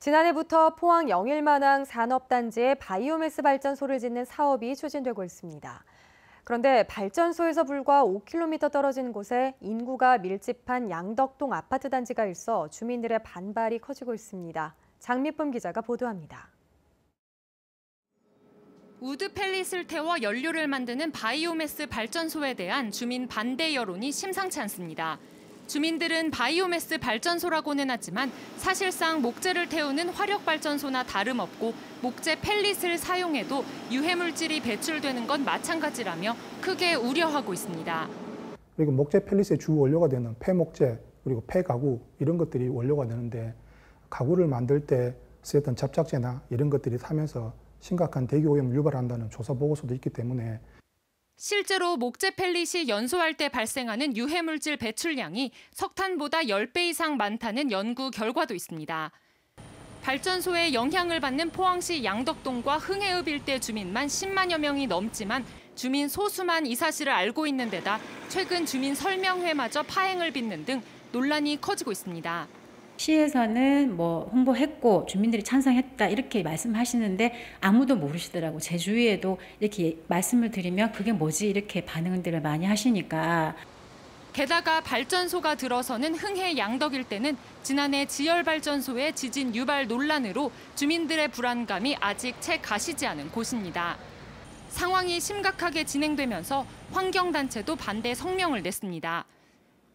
지난해부터 포항 영일만항 산업단지에 바이오매스 발전소를 짓는 사업이 추진되고 있습니다. 그런데 발전소에서 불과 5km 떨어진 곳에 인구가 밀집한 양덕동 아파트 단지가 있어 주민들의 반발이 커지고 있습니다. 장미쁨 기자가 보도합니다. 우드 펠릿을 태워 연료를 만드는 바이오매스 발전소에 대한 주민 반대 여론이 심상치 않습니다. 주민들은 바이오매스 발전소라고는 하지만 사실상 목재를 태우는 화력 발전소나 다름없고 목재 펠릿을 사용해도 유해물질이 배출되는 건 마찬가지라며 크게 우려하고 있습니다. 그리고 목재 펠릿의 주 원료가 되는 폐목재 그리고 폐가구 이런 것들이 원료가 되는데 가구를 만들 때 쓰였던 접착제나 이런 것들이 타면서 심각한 대기오염을 유발한다는 조사 보고서도 있기 때문에 실제로 목재 펠릿이 연소할 때 발생하는 유해물질 배출량이 석탄보다 10배 이상 많다는 연구 결과도 있습니다. 발전소에 영향을 받는 포항시 양덕동과 흥해읍 일대 주민만 10만여 명이 넘지만 주민 소수만 이 사실을 알고 있는 데다 최근 주민 설명회마저 파행을 빚는 등 논란이 커지고 있습니다. 시에서는 뭐 홍보했고 주민들이 찬성했다 이렇게 말씀하시는데 아무도 모르시더라고. 제 주위에도 이렇게 말씀을 드리면 그게 뭐지 이렇게 반응들을 많이 하시니까 게다가 발전소가 들어서는 흥해 양덕일 때는 지난해 지열발전소의 지진 유발 논란으로 주민들의 불안감이 아직 채 가시지 않은 곳입니다. 상황이 심각하게 진행되면서 환경단체도 반대 성명을 냈습니다.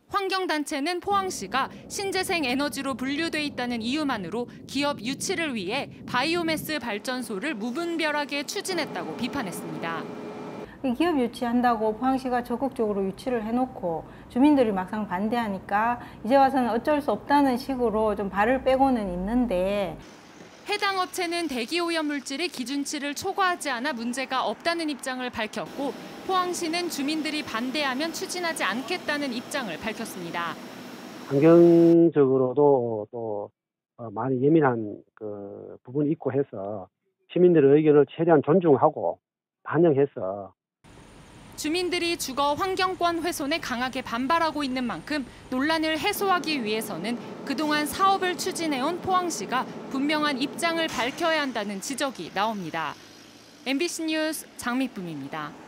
환경단체는 포항시가 신재생 에너지로 분류돼 있다는 이유만으로 기업 유치를 위해 바이오매스 발전소를 무분별하게 추진했다고 비판했습니다. 기업 유치한다고 포항시가 적극적으로 유치를 해놓고 주민들이 막상 반대하니까 이제 와서는 어쩔 수 없다는 식으로 좀 발을 빼고는 있는데 해당 업체는 대기 오염 물질이 기준치를 초과하지 않아 문제가 없다는 입장을 밝혔고 포항시는 주민들이 반대하면 추진하지 않겠다는 입장을 밝혔습니다. 환경적으로도 또 어, 많이 예민한 그 부분이 있고 해서 시민들의 의견을 최대한 존중하고 반영해서 주민들이 주거 환경권 훼손에 강하게 반발하고 있는 만큼 논란을 해소하기 위해서는 그동안 사업을 추진해온 포항시가 분명한 입장을 밝혀야 한다는 지적이 나옵니다. MBC 뉴스 장미쁨입니다.